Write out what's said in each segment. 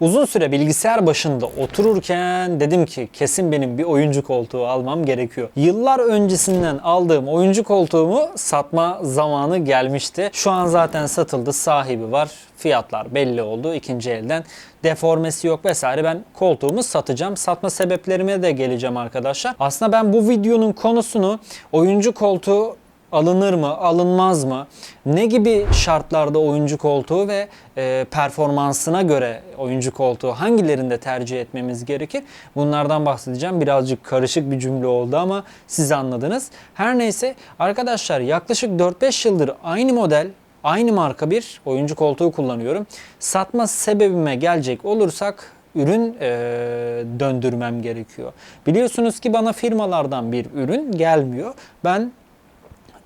Uzun süre bilgisayar başında otururken dedim ki kesin benim bir oyuncu koltuğu almam gerekiyor. Yıllar öncesinden aldığım oyuncu koltuğumu satma zamanı gelmişti. Şu an zaten satıldı, sahibi var. Fiyatlar belli oldu ikinci elden. Deformesi yok vesaire. Ben koltuğumu satacağım. Satma sebeplerime de geleceğim arkadaşlar. Aslında ben bu videonun konusunu oyuncu koltuğu alınır mı, alınmaz mı? Ne gibi şartlarda oyuncu koltuğu ve e, performansına göre oyuncu koltuğu hangilerinde tercih etmemiz gerekir? Bunlardan bahsedeceğim. Birazcık karışık bir cümle oldu ama siz anladınız. Her neyse arkadaşlar yaklaşık 4-5 yıldır aynı model Aynı marka bir oyuncu koltuğu kullanıyorum. Satma sebebime gelecek olursak ürün e, döndürmem gerekiyor. Biliyorsunuz ki bana firmalardan bir ürün gelmiyor. Ben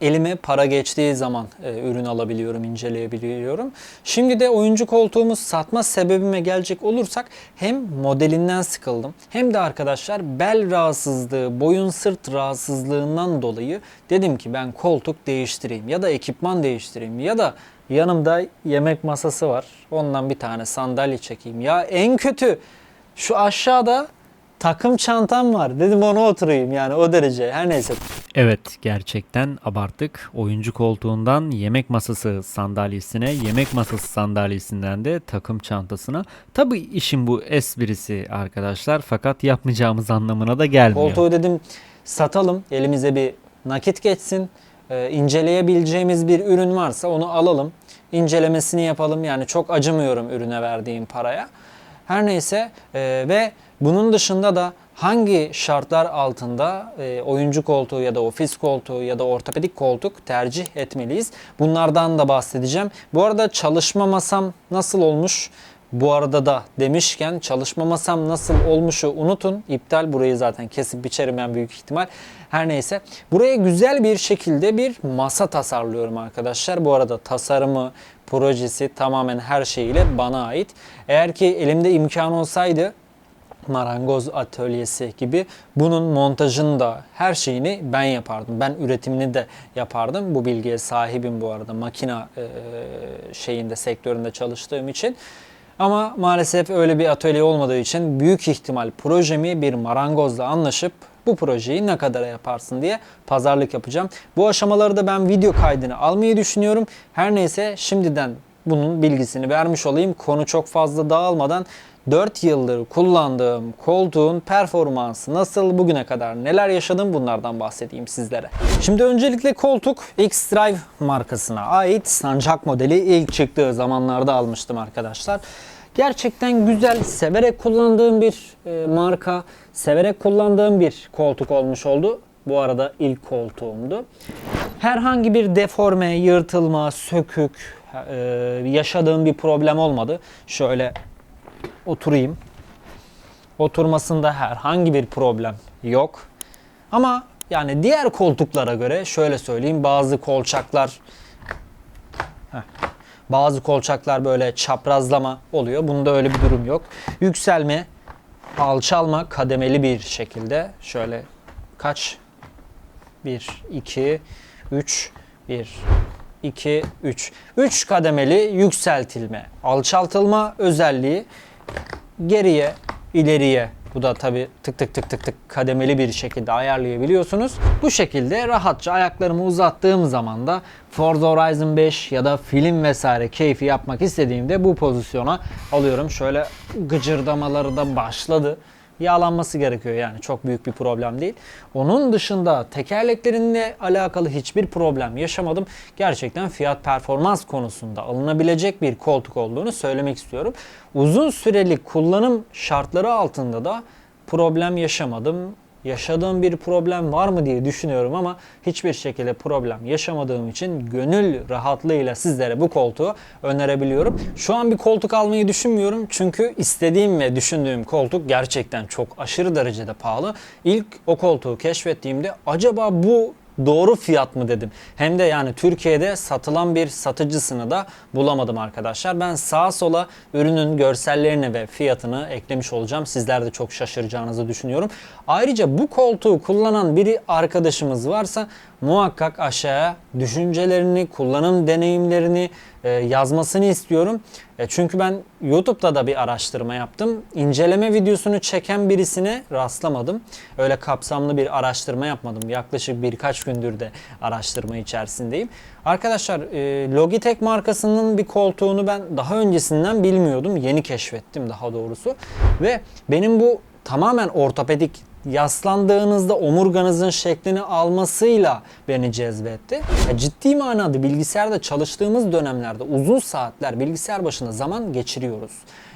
elime para geçtiği zaman e, ürün alabiliyorum, inceleyebiliyorum. Şimdi de oyuncu koltuğumuz satma sebebime gelecek olursak hem modelinden sıkıldım hem de arkadaşlar bel rahatsızlığı, boyun sırt rahatsızlığından dolayı dedim ki ben koltuk değiştireyim ya da ekipman değiştireyim ya da yanımda yemek masası var. Ondan bir tane sandalye çekeyim. Ya en kötü şu aşağıda takım çantam var. Dedim ona oturayım yani o derece. Her neyse. Evet gerçekten abarttık. Oyuncu koltuğundan yemek masası sandalyesine, yemek masası sandalyesinden de takım çantasına. Tabi işin bu esprisi arkadaşlar fakat yapmayacağımız anlamına da gelmiyor. Koltuğu dedim satalım. Elimize bir nakit geçsin. Ee, inceleyebileceğimiz bir ürün varsa onu alalım. İncelemesini yapalım. Yani çok acımıyorum ürüne verdiğim paraya. Her neyse e, ve bunun dışında da hangi şartlar altında e, oyuncu koltuğu ya da ofis koltuğu ya da ortopedik koltuk tercih etmeliyiz? Bunlardan da bahsedeceğim. Bu arada çalışma masam nasıl olmuş? Bu arada da demişken çalışma masam nasıl olmuşu unutun. İptal burayı zaten kesip biçerim ben büyük ihtimal. Her neyse. Buraya güzel bir şekilde bir masa tasarlıyorum arkadaşlar. Bu arada tasarımı, projesi tamamen her şeyiyle bana ait. Eğer ki elimde imkan olsaydı marangoz atölyesi gibi bunun montajını da her şeyini ben yapardım. Ben üretimini de yapardım. Bu bilgiye sahibim bu arada makina e, şeyinde sektöründe çalıştığım için. Ama maalesef öyle bir atölye olmadığı için büyük ihtimal projemi bir marangozla anlaşıp bu projeyi ne kadara yaparsın diye pazarlık yapacağım. Bu aşamaları da ben video kaydını almayı düşünüyorum. Her neyse şimdiden bunun bilgisini vermiş olayım. Konu çok fazla dağılmadan 4 yıldır kullandığım koltuğun performansı nasıl bugüne kadar neler yaşadım bunlardan bahsedeyim sizlere. Şimdi öncelikle koltuk X-Drive markasına ait sancak modeli ilk çıktığı zamanlarda almıştım arkadaşlar. Gerçekten güzel, severek kullandığım bir e, marka, severek kullandığım bir koltuk olmuş oldu. Bu arada ilk koltuğumdu. Herhangi bir deforme, yırtılma, sökük, e, yaşadığım bir problem olmadı. Şöyle oturayım. Oturmasında herhangi bir problem yok. Ama yani diğer koltuklara göre şöyle söyleyeyim bazı kolçaklar bazı kolçaklar böyle çaprazlama oluyor. Bunda öyle bir durum yok. Yükselme, alçalma kademeli bir şekilde şöyle kaç 1 2 3 1 2 3 3 kademeli yükseltilme, alçaltılma özelliği geriye, ileriye bu da tabi tık tık tık tık tık kademeli bir şekilde ayarlayabiliyorsunuz. Bu şekilde rahatça ayaklarımı uzattığım zaman da Forza Horizon 5 ya da film vesaire keyfi yapmak istediğimde bu pozisyona alıyorum. Şöyle gıcırdamaları da başladı yağlanması gerekiyor yani çok büyük bir problem değil. Onun dışında tekerleklerinle alakalı hiçbir problem yaşamadım. Gerçekten fiyat performans konusunda alınabilecek bir koltuk olduğunu söylemek istiyorum. Uzun süreli kullanım şartları altında da problem yaşamadım. Yaşadığım bir problem var mı diye düşünüyorum ama hiçbir şekilde problem yaşamadığım için gönül rahatlığıyla sizlere bu koltuğu önerebiliyorum. Şu an bir koltuk almayı düşünmüyorum çünkü istediğim ve düşündüğüm koltuk gerçekten çok aşırı derecede pahalı. İlk o koltuğu keşfettiğimde acaba bu doğru fiyat mı dedim. Hem de yani Türkiye'de satılan bir satıcısını da bulamadım arkadaşlar. Ben sağa sola ürünün görsellerini ve fiyatını eklemiş olacağım. Sizler de çok şaşıracağınızı düşünüyorum. Ayrıca bu koltuğu kullanan biri arkadaşımız varsa muhakkak aşağıya düşüncelerini, kullanım deneyimlerini e, yazmasını istiyorum. E, çünkü ben YouTube'da da bir araştırma yaptım. İnceleme videosunu çeken birisine rastlamadım. Öyle kapsamlı bir araştırma yapmadım. Yaklaşık birkaç gündür de araştırma içerisindeyim. Arkadaşlar e, Logitech markasının bir koltuğunu ben daha öncesinden bilmiyordum. Yeni keşfettim daha doğrusu. Ve benim bu tamamen ortopedik yaslandığınızda omurganızın şeklini almasıyla beni cezbetti. Ya ciddi manada bilgisayarda çalıştığımız dönemlerde uzun saatler bilgisayar başında zaman geçiriyoruz.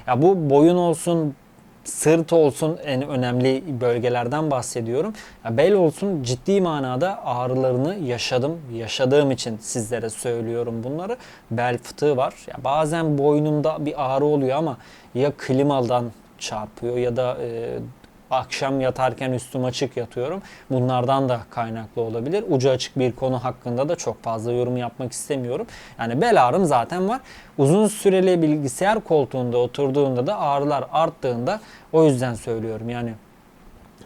Ya bu boyun olsun, sırt olsun en önemli bölgelerden bahsediyorum. Ya bel olsun ciddi manada ağrılarını yaşadım. Yaşadığım için sizlere söylüyorum bunları. Bel fıtığı var. Ya bazen boynumda bir ağrı oluyor ama ya klimadan çarpıyor ya da e, akşam yatarken üstüm açık yatıyorum. Bunlardan da kaynaklı olabilir. Ucu açık bir konu hakkında da çok fazla yorum yapmak istemiyorum. Yani bel ağrım zaten var. Uzun süreli bilgisayar koltuğunda oturduğunda da ağrılar arttığında o yüzden söylüyorum. Yani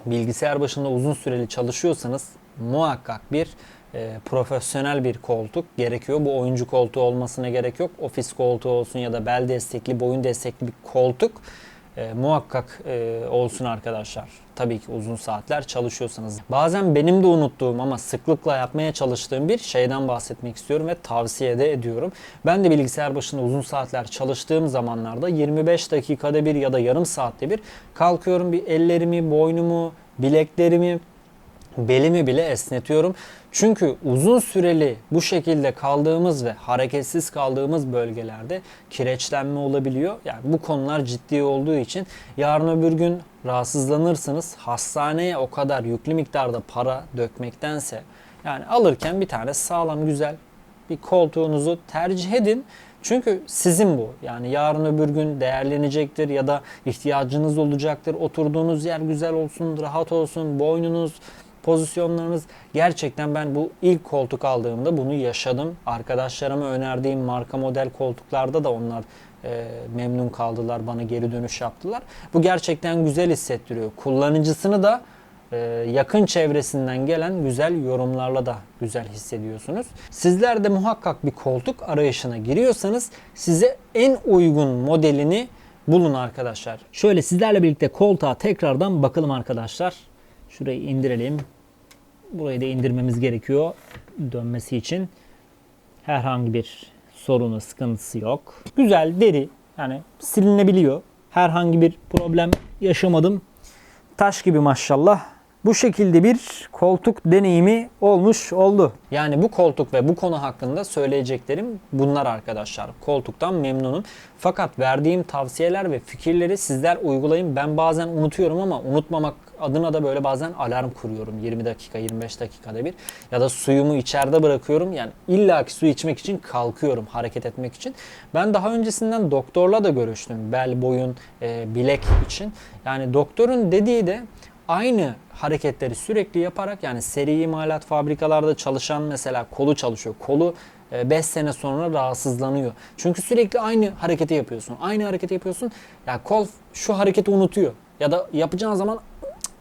bilgisayar başında uzun süreli çalışıyorsanız muhakkak bir e, profesyonel bir koltuk gerekiyor. Bu oyuncu koltuğu olmasına gerek yok. Ofis koltuğu olsun ya da bel destekli, boyun destekli bir koltuk e, muhakkak e, olsun arkadaşlar. Tabii ki uzun saatler çalışıyorsanız. Bazen benim de unuttuğum ama sıklıkla yapmaya çalıştığım bir şeyden bahsetmek istiyorum ve tavsiye de ediyorum. Ben de bilgisayar başında uzun saatler çalıştığım zamanlarda 25 dakikada bir ya da yarım saatte bir kalkıyorum bir ellerimi, boynumu, bileklerimi, belimi bile esnetiyorum. Çünkü uzun süreli bu şekilde kaldığımız ve hareketsiz kaldığımız bölgelerde kireçlenme olabiliyor. Yani bu konular ciddi olduğu için yarın öbür gün rahatsızlanırsınız. Hastaneye o kadar yüklü miktarda para dökmektense yani alırken bir tane sağlam güzel bir koltuğunuzu tercih edin. Çünkü sizin bu. Yani yarın öbür gün değerlenecektir ya da ihtiyacınız olacaktır. Oturduğunuz yer güzel olsun, rahat olsun, boynunuz, pozisyonlarınız gerçekten ben bu ilk koltuk aldığımda bunu yaşadım. Arkadaşlarıma önerdiğim marka model koltuklarda da onlar e, memnun kaldılar, bana geri dönüş yaptılar. Bu gerçekten güzel hissettiriyor. Kullanıcısını da e, yakın çevresinden gelen güzel yorumlarla da güzel hissediyorsunuz. Sizler de muhakkak bir koltuk arayışına giriyorsanız size en uygun modelini bulun arkadaşlar. Şöyle sizlerle birlikte koltuğa tekrardan bakalım arkadaşlar. Şurayı indirelim. Burayı da indirmemiz gerekiyor dönmesi için. Herhangi bir sorunu, sıkıntısı yok. Güzel, deri. Yani silinebiliyor. Herhangi bir problem yaşamadım. Taş gibi maşallah. Bu şekilde bir koltuk deneyimi olmuş oldu. Yani bu koltuk ve bu konu hakkında söyleyeceklerim bunlar arkadaşlar. Koltuktan memnunum. Fakat verdiğim tavsiyeler ve fikirleri sizler uygulayın. Ben bazen unutuyorum ama unutmamak adına da böyle bazen alarm kuruyorum. 20 dakika, 25 dakikada bir. Ya da suyumu içeride bırakıyorum. Yani illaki su içmek için kalkıyorum hareket etmek için. Ben daha öncesinden doktorla da görüştüm. Bel, boyun, e, bilek için. Yani doktorun dediği de aynı hareketleri sürekli yaparak yani seri imalat fabrikalarda çalışan mesela kolu çalışıyor. Kolu 5 sene sonra rahatsızlanıyor. Çünkü sürekli aynı hareketi yapıyorsun. Aynı hareketi yapıyorsun. Ya yani kol şu hareketi unutuyor. Ya da yapacağın zaman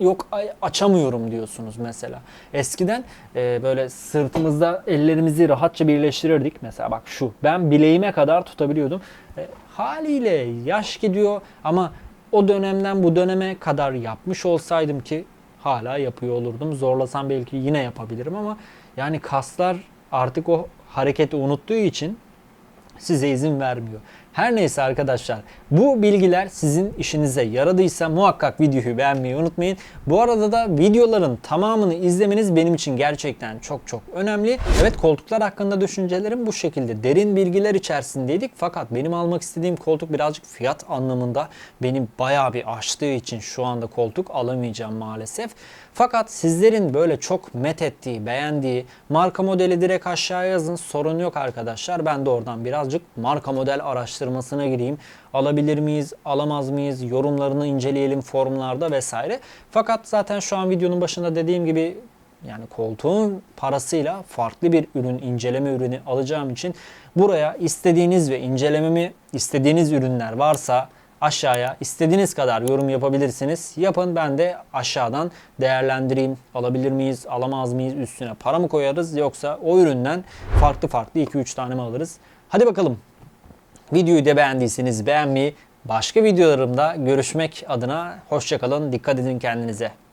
yok açamıyorum diyorsunuz mesela. Eskiden e, böyle sırtımızda ellerimizi rahatça birleştirirdik. Mesela bak şu ben bileğime kadar tutabiliyordum. E, haliyle yaş gidiyor ama o dönemden bu döneme kadar yapmış olsaydım ki hala yapıyor olurdum. Zorlasam belki yine yapabilirim ama yani kaslar artık o hareketi unuttuğu için size izin vermiyor. Her neyse arkadaşlar bu bilgiler sizin işinize yaradıysa muhakkak videoyu beğenmeyi unutmayın. Bu arada da videoların tamamını izlemeniz benim için gerçekten çok çok önemli. Evet koltuklar hakkında düşüncelerim bu şekilde. Derin bilgiler içerisindeydik fakat benim almak istediğim koltuk birazcık fiyat anlamında beni bayağı bir aştığı için şu anda koltuk alamayacağım maalesef. Fakat sizlerin böyle çok met ettiği, beğendiği marka modeli direkt aşağıya yazın. Sorun yok arkadaşlar. Ben de oradan birazcık marka model araştırmasına gireyim. Alabilir miyiz, alamaz mıyız? Yorumlarını inceleyelim forumlarda vesaire. Fakat zaten şu an videonun başında dediğim gibi yani koltuğun parasıyla farklı bir ürün, inceleme ürünü alacağım için buraya istediğiniz ve incelememi istediğiniz ürünler varsa aşağıya istediğiniz kadar yorum yapabilirsiniz. Yapın ben de aşağıdan değerlendireyim. Alabilir miyiz, alamaz mıyız, üstüne para mı koyarız yoksa o üründen farklı farklı 2-3 tane mi alırız? Hadi bakalım. Videoyu da beğendiyseniz beğenmeyi, başka videolarımda görüşmek adına hoşçakalın. Dikkat edin kendinize.